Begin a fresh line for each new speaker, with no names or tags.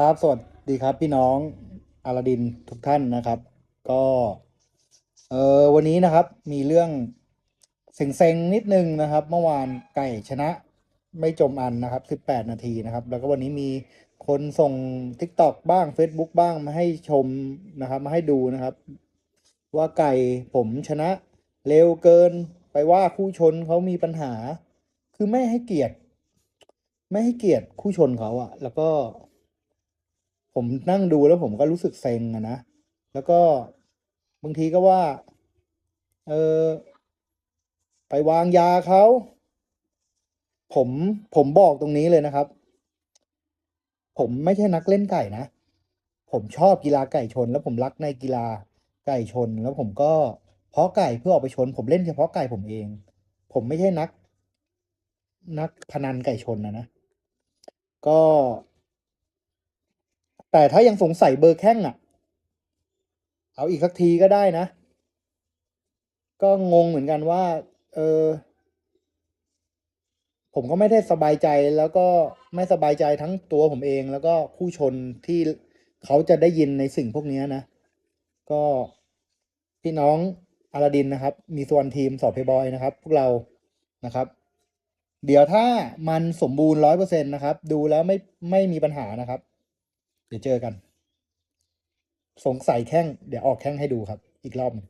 ครับ สวัสดีครับพี่น้องอาลาดินทุกท่านนะครับ ก็เออวันนี้นะครับมีเรื่องเซ็งๆนิดนึงนะครับ เมื่อวานไก่ชนะไม่จมอันนะครับ 18 นาทีนะครับ แล้วก็วันนี้มีคนส่ง TikTok บ้าง Facebook บ้างมาให้ชมนะครับ มาให้ดูนะครับ ว่าไก่ผมชนะเร็วเกินไปว่าคู่ชนเขามีปัญหา คือไม่ให้เกียรติ ไม่ให้เกียรติคู่ชนเขาอะแล้วก็ ผมนั่งดูแล้วผมก็รู้สึกเซ็งอะนะ แล้วก็บางทีก็ว่า เออไปวางยาเขา ผมผมบอกตรงนี้เลยนะครับ ผมไม่ใช่นักเล่นไก่นะ ผมชอบกีฬาไก่ชน แล้วผมรักในกีฬาไก่ชน แล้วผมก็เพาะไก่เพื่อออกไปชน ผมเล่นเฉพาะไก่ผมเอง ผมไม่ใช่นัก นักพนันไก่ชนนะนะ ก็ แต่ถ้ายังสงสัยเบอร์แข้งอะ เอาอีกสักทีก็ได้นะ ก็งงเหมือนกันว่า เออ ผมก็ไม่ได้สบายใจแล้วก็ไม่สบายใจทั้งตัวผมเองแล้วก็ผู้ชนที่เขาจะได้ยินในสิ่งพวกนี้นะ ก็พี่น้องอาลาดินนะครับ มีส่วนทีมสอบเพย์บอยนะครับ พวกเรานะครับ เดี๋ยวถ้ามันสมบูรณ์ร้อยเปอร์เซ็นตนะครับ ดูแล้วไม่ไม่มีปัญหานะครับ เดี๋ยวเจอกัน สงสัยแข้ง เดี๋ยวออกแข้งให้ดูครับ อีกรอบหนึ่ง